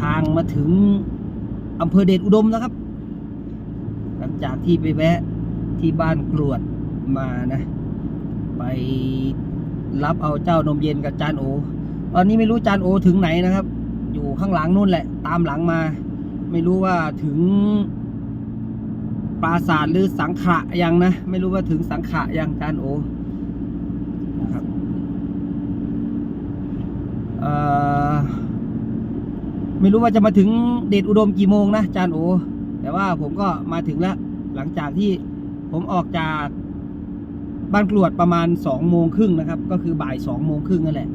ทางมาถึงอำเภอเดชอุดมแล้วครับ หลังจากที่ไปแวะที่บ้านกรวดมานะ ไปรับเอาเจ้านมเย็นกับจานโอ ตอนนี้ไม่รู้จานโอถึงไหนนะครับ อยู่ข้างหลังนู่นแหละ ตามหลังมา ไม่รู้ว่าถึงปราสาทหรือสังขะยังนะ ไม่รู้ว่าถึงสังขะยังจานโอนะครับเอ่อ ไม่รู้ว่าจะมาถึงเดชอุดมกี่โมงนะจานโอแต่ว่าผมก็มาถึงแล้ว หลังจากที่ผมออกจากบ้านกรวดประมาณสองโมงครึ่งนะครับ ก็คือบ่ายสองโมงครึ่งนั่นแหละ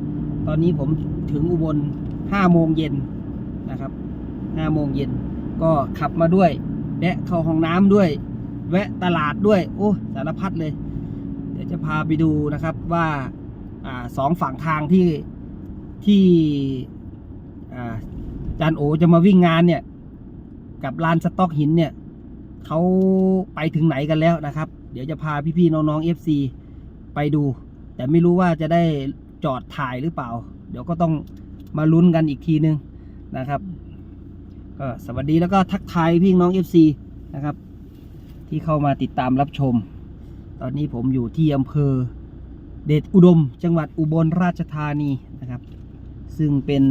ตอนนี้ผมถึงอุบลห้าโมงเย็นนะครับห้าโมงเย็นก็ขับมาด้วยแวะเข้าห้องน้ำด้วย แวะตลาดด้วย โอ้สารพัดเลย เดี๋ยวจะพาไปดูนะครับว่าอสองฝั่งทางที่ที่ อ่าจานโอจะมาวิ่งงานเนี่ย กับลานสต็อกหินเนี่ยเขาไปถึงไหนกันแล้วนะครับ เดี๋ยวจะพาพี่ๆน้องๆ FC ไปดู แต่ไม่รู้ว่าจะได้จอดถ่ายหรือเปล่า เดี๋ยวก็ต้องมาลุ้นกันอีกทีนึงนะครับก็สวัสดีแล้วก็ทักทายพี่น้อง FC นะครับ ที่เข้ามาติดตามรับชม ตอนนี้ผมอยู่ที่อำเภอเดชอุดม จังหวัดอุบลราชธานีนะครับ ซึ่งเป็น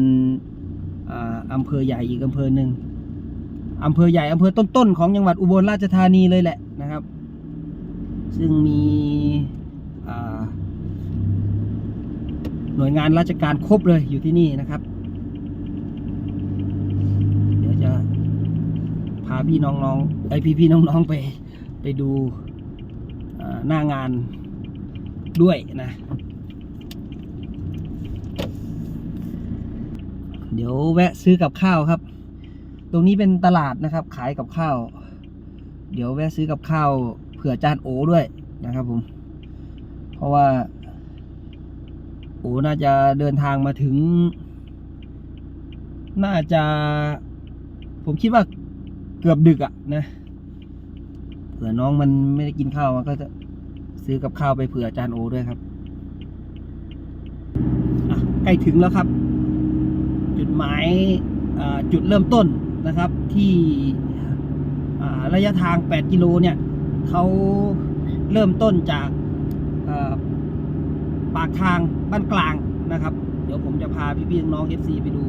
อ่าอำเภอใหญ่อีกอำเภอหนึ่งอำเภอใหญ่อำเภอต้นๆของจังหวัดอุบลราชธานีเลยแหละนะครับ ซึ่งมีหน่วยงานราชการครบเลยอยู่ที่นี่นะครับ เดี๋ยวจะพาพี่น้องๆไอพี่พี่น้องๆไปไปดูหน้างานด้วยนะ เดี๋ยวแวะซื้อกับข้าวครับ ตรงนี้เป็นตลาดนะครับ ขายกับข้าว เดี๋ยวแวะซื้อกับข้าวเผื่อจานโอด้วยนะครับผม เพราะว่า โอน่าจะเดินทางมาถึง น่าจะ ผมคิดว่าเกือบดึกอะนะเผื่อน้องมันไม่ได้กินข้าวมันก็จะซื้อกับข้าวไปเผื่อจารย์โอด้วยครับอะใกล้ถึงแล้วครับ จุดหมายจุดเริ่มต้นนะครับที่ระยะทาง 8 กิโลเนี่ยเขาเริ่มต้นจากปากทางบ้านกลางนะครับ เดี๋ยวผมจะพาพี่ๆน้องๆ FC ไปดู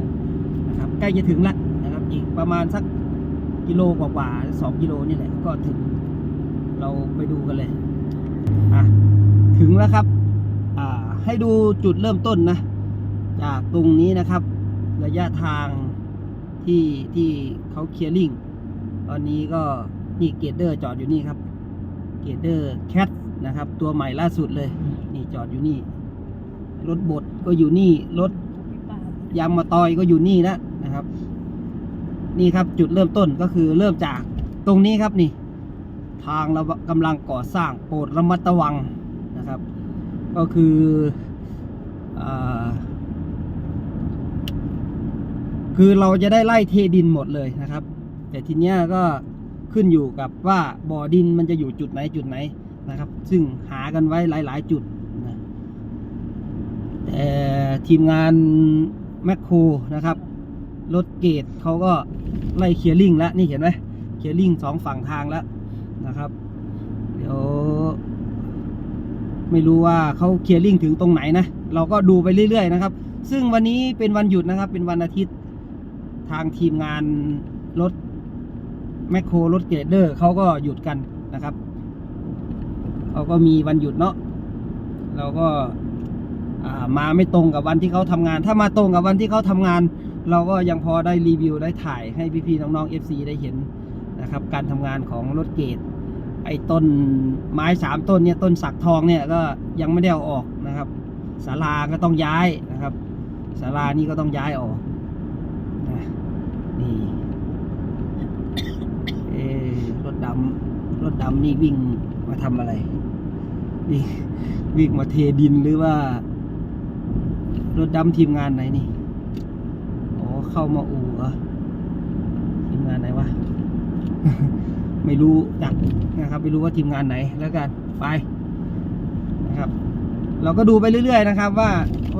นะครับใกล้จะถึงแล้วนะครับอีกประมาณสักกิโลกว่าๆสองกิโลนี่แหละก็ถึงเราไปดูกันเลยอะถึงแล้วครับให้ดูจุดเริ่มต้นนะ จากตรงนี้นะครับ ระยะทางที่ที่เขาเคลียร์ลิงตอนนี้ก็นี่เกตเดอร์จอดอยู่นี่ครับ เกตเดอร์แคทนะครับ ตัวใหม่ล่าสุดเลย นี่จอดอยู่นี่ รถบดก็อยู่นี่ รถยางมาตอยก็อยู่นี่นะนะครับ นี่ครับจุดเริ่มต้นก็คือเริ่มจากตรงนี้ครับนี่ ทางเรากำลังก่อสร้างโปรดระมัดระวังนะครับ ก็คืออา คือเราจะได้ไล่เทดินหมดเลยนะครับ แต่ทีเนี้ยก็ขึ้นอยู่กับว่าบ่อดินมันจะอยู่จุดไหนจุดไหนนะครับ ซึ่งหากันไว้หลาย ๆ จุดนะแต่ทีมงานแมคโครนะครับรถเกตเขาก็ไล่เคลียร์ลิงแล้วนี่เห็นไหมเคลียร์ลิงสองฝั่งทางแล้วนะครับ เดี๋ยว ไม่รู้ว่าเขาเคลียร์ลิงถึงตรงไหนนะ เราก็ดูไปเรื่อย ๆ นะครับ ซึ่งวันนี้เป็นวันหยุดนะครับ เป็นวันอาทิตย์ ทางทีมงานรถแมคโครรถเกรดเดอร์เขาก็หยุดกันนะครับเขาก็มีวันหยุดเนาะเราก็มาไม่ตรงกับวันที่เขาทำงาน ถ้ามาตรงกับวันที่เขาทำงาน เราก็ยังพอได้รีวิวได้ถ่ายให้พี่ๆน้องๆ FC ได้เห็นนะครับ การทำงานของรถเกรดไอ้ต้นไม้สามต้นเนี่ยต้นสักทองเนี่ยก็ยังไม่ได้เอาออกนะครับศาลาก็ต้องย้ายนะครับศาลานี่ก็ต้องย้ายออก นี่เอะรถดำรถดำนี่วิ่งมาทำอะไรวิ่งวิ่งมาเทดินหรือว่า รถดำทีมงานไหนนี่อ๋อเข้ามาอู่เหรอทีมงานไหนวะไม่รู้จักนะครับ ไม่รู้ว่าทีมงานไหนแล้วกันไปนะครับ เราก็ดูไปเรื่อย ๆ นะครับ ว่า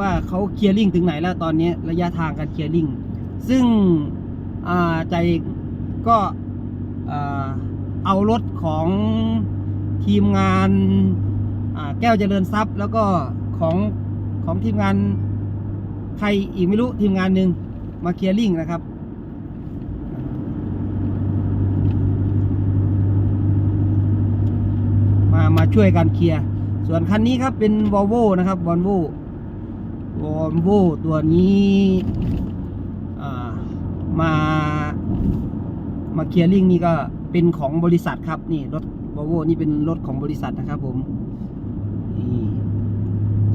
ว่าเขาเคลียร์ลิงถึงไหนแล้วตอนนี้ระยะทางการเคลียร์ลิงซึ่ง อ่าจ่าเอกก็อ่าเอารถของทีมงานแก้วเจริญทรัพย์ แล้วก็ของของทีมงานใครอีกไม่รู้ทีมงานหนึ่งมาเคลียร์ลิงนะครับมามาช่วยกันเคลียร์ ส่วนคันนี้ครับเป็น Volvo นะครับ Volvo Volvo ตัวนี้ มามาเคลียร์ลิงนี่ก็เป็นของบริษัทครับนี่รถ Volvo นี่เป็นรถของบริษัทนะครับผม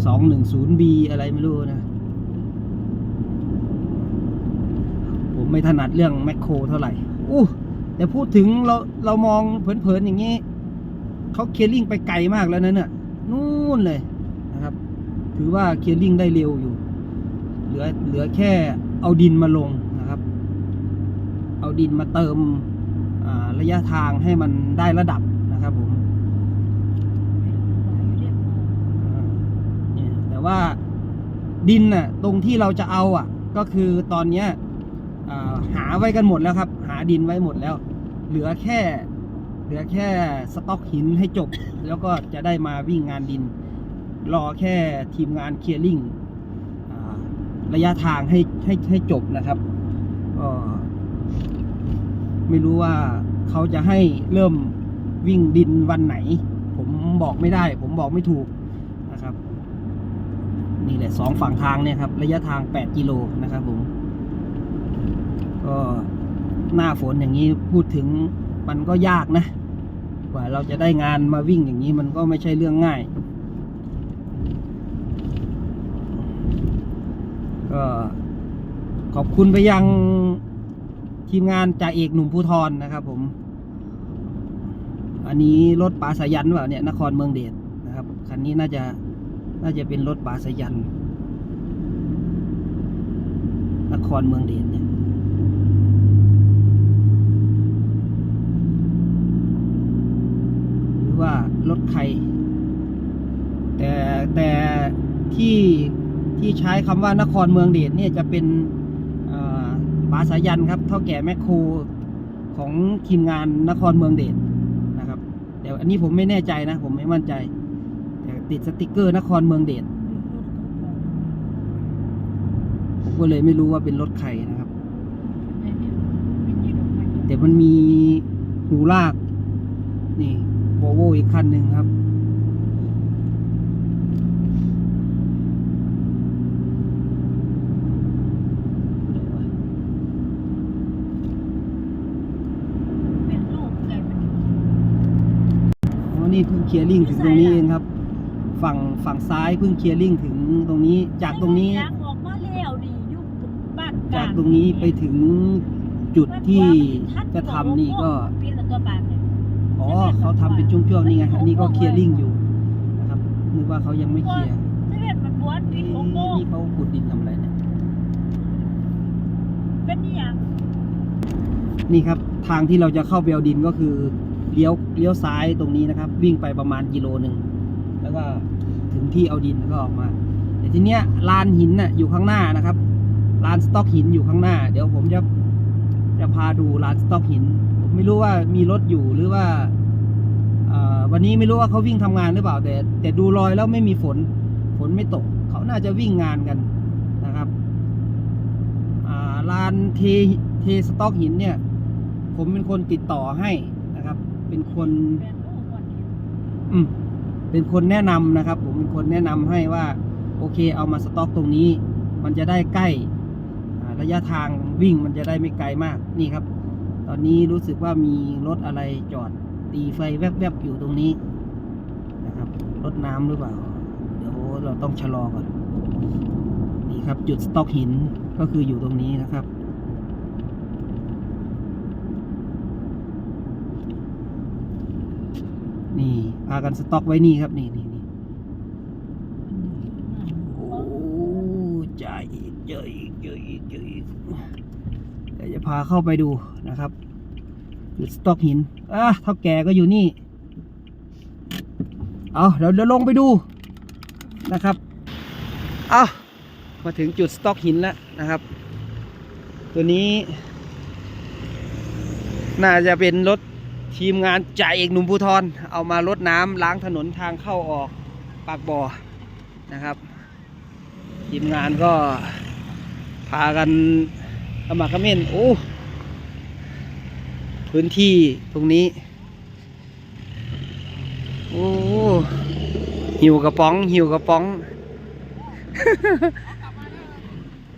สองหนึ่งศูนย์ B อะไรไม่รู้นะ ผมไม่ถนัดเรื่องแมคโครเท่าไหร่อู้แต่พูดถึงเราเรามองเผินๆอย่างนี้เขาเคลียร์ลิงไปไกลมากแล้วนะเนี่ยนู่นเลยนะครับ ถือว่าเคลียร์ลิงได้เร็วอยู่ เหลือเหลือแค่เอาดินมาลง เอาดินมาเติมระยะทางให้มันได้ระดับนะครับผมแต่ว่าดินน่ะตรงที่เราจะเอาอะ ก็คือตอนเนี้ยหาไว้กันหมดแล้วครับ หาดินไว้หมดแล้ว เหลือแค่ เหลือแค่สต็อกหินให้จบ แล้วก็จะได้มาวิ่งงานดิน รอแค่ทีมงานเคลียร์ลิงอ่าระยะทางให้ให้ให้จบนะครับก็ ไม่รู้ว่าเขาจะให้เริ่มวิ่งดินวันไหน ผมบอกไม่ได้ ผมบอกไม่ถูกนะครับ นี่แหละสองฝั่งทางเนี่ยครับ ระยะทาง 8 กิโลนะครับผม ก็หน้าฝนอย่างนี้พูดถึงมันก็ยากนะ กว่าเราจะได้งานมาวิ่งอย่างนี้มันก็ไม่ใช่เรื่องง่าย ก็ขอบคุณไปยัง ทีมงานจ่าเอกหนุ่มภูทรนะครับ ผม อันนี้รถปาสายันหรือเปล่าเนี่ยนครเมืองเดชนะครับคันนี้น่าจะน่าจะเป็นรถปาสายัน นครเมืองเดชเนี่ยหรือว่ารถใคร แต่แต่ที่ที่ใช้คำว่านครเมืองเดชเนี่ยจะเป็นอ่า ปาสายันครับเท่าแก่แมคโครของทีมงานนครเมืองเดชนะครับแต่อันนี้ผมไม่แน่ใจนะ ผมไม่มั่นใจแต่ติดสติกเกอร์นครเมืองเดชผมก็เลยไม่รู้ว่าเป็นรถใครนะครับ แต่มันมีหูลาก นี่โวโวอีกคันหนึ่งครับ อ๋อ นี่เพิ่งเคลียร์ลิงถึงตรงนี้เองครับ ฝั่งฝั่งซ้ายเพิ่งเคลียร์ลิงถึงตรงนี้ จากตรงนี้ ออกมาแล้วดิอยู่บ้านจากตรงนี้ไปถึงจุดที่จะทำนี่ก็ ปีละตัวบานเนี่ยอ๋อเขาทำเป็นช่วงๆนี่ไงอันนี้ก็เคลียร์ลิงอยู่นะครับนึกว่าเขายังไม่เคลียร์เซเว่นมันบวนปีนี่หกโมงนี่เขาขุดดินทำอะไรเนี่ย เป็นนี่ยังนี่ครับทางที่เราจะเข้าไปเอาดินก็คือ เลี้ยวเลี้ยวซ้ายตรงนี้นะครับ วิ่งไปประมาณกิโลหนึ่งแล้วก็ถึงที่เอาดินแล้วก็ออกมาแต่ทีเนี้ยลานหินน่ะอยู่ข้างหน้านะครับลานสต็อกหินอยู่ข้างหน้า เดี๋ยวผมจะจะพาดูลานสต็อกหินผมไม่รู้ว่ามีรถอยู่หรือว่าวันนี้ไม่รู้ว่าเขาวิ่งทำงานหรือเปล่า แต่ แต่ดูรอยแล้วไม่มีฝน ฝนไม่ตก เขาน่าจะวิ่งงานกันนะครับลานเทเทสต็อกหินเนี่ย ผมเป็นคนติดต่อให้ เป็นคนอืมเป็นคนแนะนำนะครับ ผมเป็นคนแนะนำให้ว่า โอเค เอามาสต็อกตรงนี้ มันจะได้ใกล้ระยะทางวิ่งมันจะได้ไม่ไกลมากนี่ครับ ตอนนี้รู้สึกว่ามีรถอะไรจอดตีไฟแวบๆอยู่ตรงนี้นะครับรถน้ำหรือเปล่า เดี๋ยวเราต้องชะลอก่อนนี่ครับ จุดสต็อกหินก็คืออยู่ตรงนี้นะครับ นี่พากันสต็อกไว้นี่ครับนี่นี่นี่โอ้ใจายอีกเยอะอีกเยอะอีกเยอะอีกเดี๋ยวจะพาเข้าไปดูนะครับจุดสต็อกหินอะเท่าแก่ก็อยู่นี่ เอาเดี๋ยวเดี๋ยวลงไปดูนะครับเอามาถึงจุดสต็อกหินแล้วนะครับ ตัวนี้ น่าจะเป็นรถ ทีมงานจ่าเอกหนุ่มภูทรเอามารดน้ำล้างถนนทางเข้าออกปากบ่อนะครับ ทีมงานก็พากันขมักเขม้นโอ้พื้นที่ตรงนี้ โอ้หิวกระป๋อง หิวกระป๋อง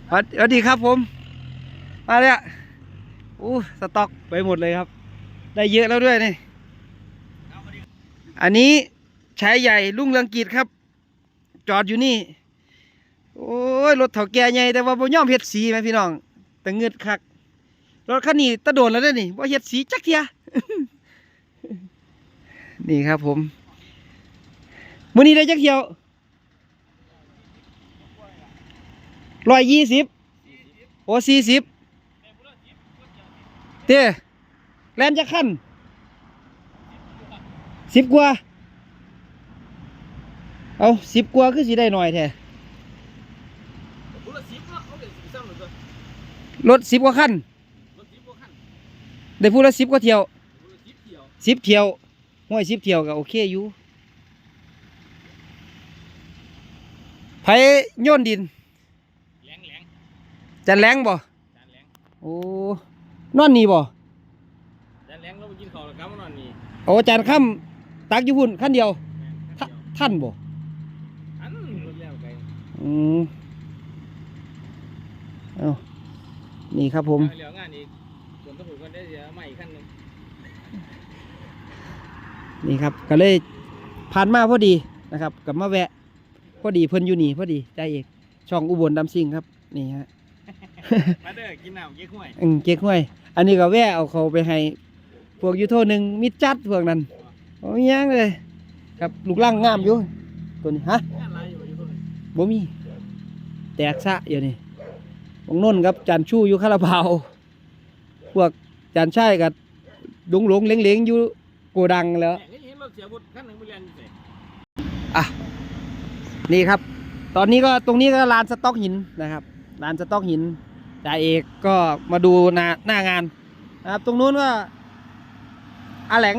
สวัสดีครับผม มาเลยอะอู้สต็อกไปหมดเลยครับ ได้เยอะแล้วด้วยนี่ อันนี้ชายใหญ่ลุงเรืองกิจครับ จอดอยู่นี่ โอ้ย รถเถ่าแก่ใหญ่แต่ว่าบ่ยอมเฮ็ดสีไหมพี่น้อง แต่เงือดคัก รถคันนี้ตะโดนแล้วด้อนี่บ่เฮ็ดสีจักเทีย นี่ครับผมมื้อนี้ได้จักเที่ยวร้อยยี่สิบโอ้สี่สิบเต้ แล่นจักขั้นสิบกว่า เอาสิบกว่าคือสิได้หน่อยแท้รถสิบกว่าขั้นได้พูดละสิบกว่าเที่ยวสิบเที่ยวห้วยสิบเที่ยวก็โอเคอยู่ไผโย่นดินแหลงแหลงจะแรงบ่จานแหลงโอ้นอนนี่บ่ นี่โอ้จานค่ำตักอยู่พุ่นขั้นเดียวแม่นท่าขั้นเดียว ท่านบ่อันรถแล้วไกลอืมเอานี่ครับผมเอาเหลียวงานอีกส่วนตะผูกกันได้เดี๋ยวมาอีกขั้นหนึงนี่ครับก็เลยผ่านมาพอดีนะครับกลับมาแวะ พอดีเพิ่นอยู่นี่พอดีใจเอกช่องอุบลดำซิงครับ นี่ฮะมาเด้อกินน้ำเก๊กห้วยอืมเก๊กห้วย อันนี้ก็แวะเอาเขาไปให้ พวกยูโทหนึ่งมิดจัดพวกนั้นโอ้ยยังเลย ครับลูกล่างงามอยู่ตัวนี้ฮะบ่มี แตกซะอยู่นี่วงนนท์ครับจันชู่อยู่คาราบาวพวกจันช่ายกับดงหลงเลงเหลงอยู่โกดังแล้วอะนี่ครับ ตอนนี้ก็ตรงนี้ก็ลานสต็อกหินนะครับลานสต็อกหินจ่าเอกก็มาดูหน้าหน้างานนะครับ ตรงนู้นก็ อาแหลง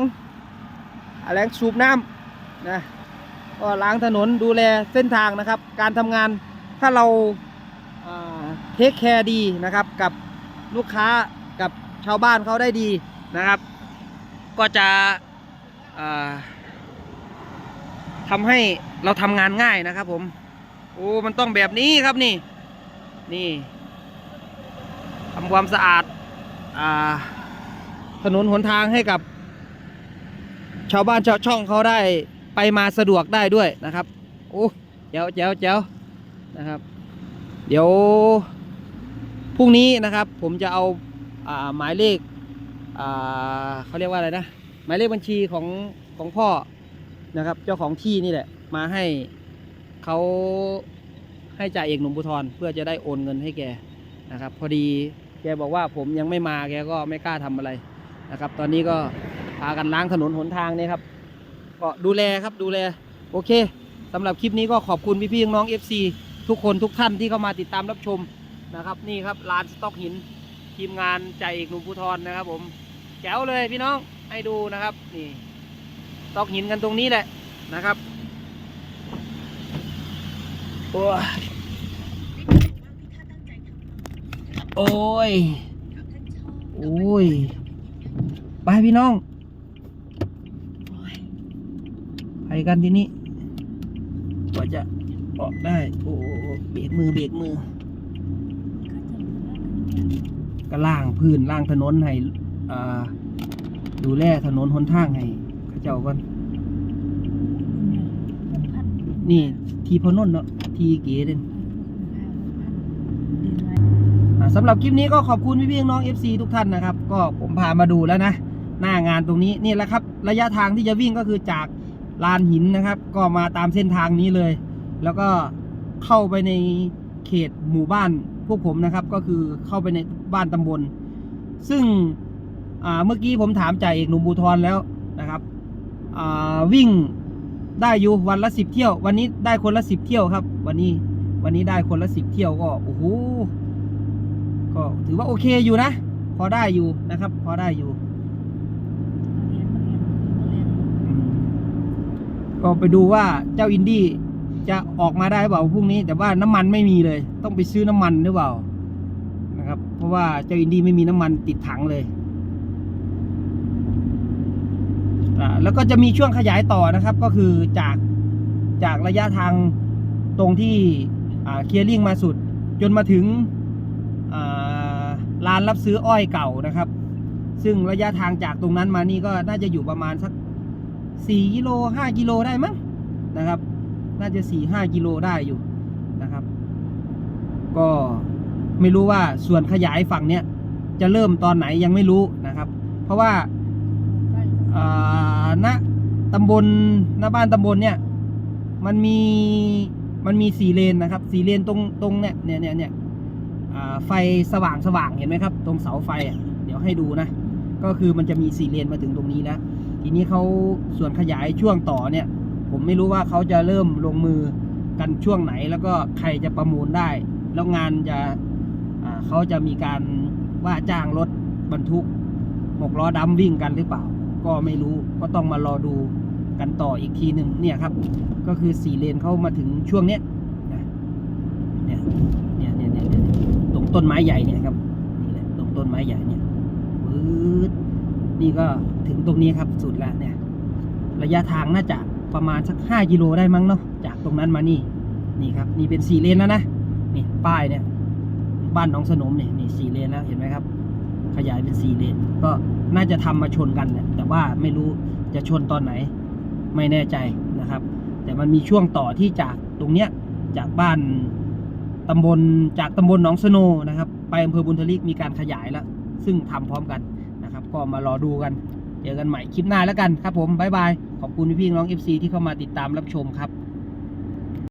อาแหลงสูบน้ำนะก็ล้างถนนดูแลเส้นทางนะครับ การทำงานถ้าเราเทคแคร์ดีนะครับกับลูกค้ากับชาวบ้านเขาได้ดีนะครับ ก็จะทำให้เราทำงานง่ายนะครับผมโอ้มันต้องแบบนี้ครับนี่นี่ทำความสะอาดอาถนนหนทางให้กับ ชาวบ้านชาวช่องเขาได้ไปมาสะดวกได้ด้วยนะครับโอ้เจ้าเจ้าเจ้านะครับ เดี๋ยวพรุ่งนี้นะครับ ผมจะเอาอ่าหมายเลขอ่าเขาเรียกว่าอะไรนะหมายเลขบัญชีของของพ่อนะครับ เจ้าของที่นี่แหละ มาให้เขาให้จ่าเอกหนุ่มภูทรเพื่อจะได้โอนเงินให้แกนะครับ พอดีแกบอกว่าผมยังไม่มาแกก็ไม่กล้าทำอะไรนะครับ ตอนนี้ก็ พากันล้างถนนหนทางนี่ครับ ก็ดูแลครับดูแล โอเคสำหรับคลิปนี้ก็ขอบคุณพี่ๆน้องๆ FC ทุกคนทุกท่านที่เข้ามาติดตามรับชมนะครับ นี่ครับลานสต็อกหิน ทีมงานใจเอกหนุ่มภูทรนะครับ ผมแจ๋วเลยพี่น้องให้ดูนะครับนี่ตอกหินกันตรงนี้แหละนะครับโอ้ยโอ้ย โอ้ย ไปพี่น้องไป กันทีนี้กว่าจะออกได้ โอ้เบรกมือเบรกมือ ก็ล่างพื้นล่างถนนให้ดูแลถนนหนทางให้เขาเจ้าก่อนนี่ทีพนนเนาะทีเก๋เด่นสำหรับคลิปนี้ก็ขอบคุณพี่ๆน้อง FC ทุกท่านนะครับ ก็ผมพามาดูแล้วนะ หน้างานตรงนี้นี่แหละครับ ระยะทางที่จะวิ่งก็คือจาก ลานหินนะครับ ก็มาตามเส้นทางนี้เลย แล้วก็เข้าไปในเขตหมู่บ้านพวกผมนะครับ ก็คือเข้าไปในบ้านตำบล ซึ่งเมื่อกี้ผมถามจ่าเอกหนุ่มบูทรแล้วนะครับวิ่งได้อยู่วันละสิบเที่ยว วันนี้ได้คนละสิบเที่ยวครับ วันนี้วันนี้ได้คนละสิบเที่ยวก็โอ้โหก็ถือว่าโอเคอยู่นะ พอได้อยู่นะครับ พอได้อยู่ ก็ไปดูว่าเจ้าอินดี้จะออกมาได้หรือเปล่าพรุ่งนี้ แต่ว่าน้ำมันไม่มีเลย ต้องไปซื้อน้ำมันหรือเปล่านะครับ เพราะว่าเจ้าอินดี้ไม่มีน้ำมันติดถังเลยอ่าแล้วก็จะมีช่วงขยายต่อนะครับ ก็คือจากจากระยะทางตรงที่เคลียร์ลิงมาสุด จนมาถึงอ่าร้านรับซื้ออ้อยเก่านะครับ ซึ่งระยะทางจากตรงนั้นมานี่ก็น่าจะอยู่ประมาณสัก สี่กิโลห้ากิโลได้มั้งนะครับ น่าจะสี่ห้ากิโลได้อยู่นะครับ ก็ไม่รู้ว่าส่วนขยายฝั่งเนี้ยจะเริ่มตอนไหนยังไม่รู้นะครับ เพราะว่าณตำบลณบ้านตำบลเนี่ย มันมีมันมีสี่เลนนะครับสี่เลนตรงตรงเนี่ยเนี่ยเนี่ยเนี่ยไฟสว่างสว่างเห็นไหมครับ ตรงเสาไฟอะเดี๋ยวให้ดูนะ ก็คือมันจะมีสี่เลนมาถึงตรงนี้แล้ว ทีนี้เขาส่วนขยายช่วงต่อเนี่ย ผมไม่รู้ว่าเขาจะเริ่มลงมือกันช่วงไหน แล้วก็ใครจะประมูลได้ แล้วงานจะเขาจะมีการว่าจ้างรถบรรทุกหกล้อดำวิ่งกันหรือเปล่า ก็ไม่รู้ก็ต้องมารอดูกันต่ออีกทีหนึ่งเนี่ยครับ ก็คือสี่เลนเข้ามาถึงช่วงเนี้เนี่ยเนี่ยเนี่ยเนี่ยเนี่ยตรงต้นไม้ใหญ่เนี่ยครับนี่แหละตรงต้นไม้ใหญ่เนี่ยปื๊ด นี่ก็ถึงตรงนี้ครับสุดแล้วเนี่ย ระยะทางน่าจะประมาณสักห้ากิโลได้มั้งเนาะจากตรงนั้นมานี่ นี่ครับ นี่เป็นสี่เลนแล้วนะนี่ป้ายเนี่ยบ้านน้องสนมเนี่ยนี่สี่เลนแล้วเห็นไหมครับ ขยายเป็นสี่เลน ก็น่าจะทำมาชนกันแหละแต่ว่าไม่รู้จะชนตอนไหน ไม่แน่ใจนะครับ แต่มันมีช่วงต่อที่จากตรงเนี้ยจากบ้านตำบลจากตำบลหนองสโนนะครับ ไปอำเภอบุญทลิกมีการขยายแล้ว ซึ่งทำพร้อมกัน ก็มารอดูกัน เจอกันใหม่คลิปหน้าแล้วกันครับผมบ๊ายบายขอบคุณพี่ๆน้อง FC ที่เข้ามาติดตามรับชมครับ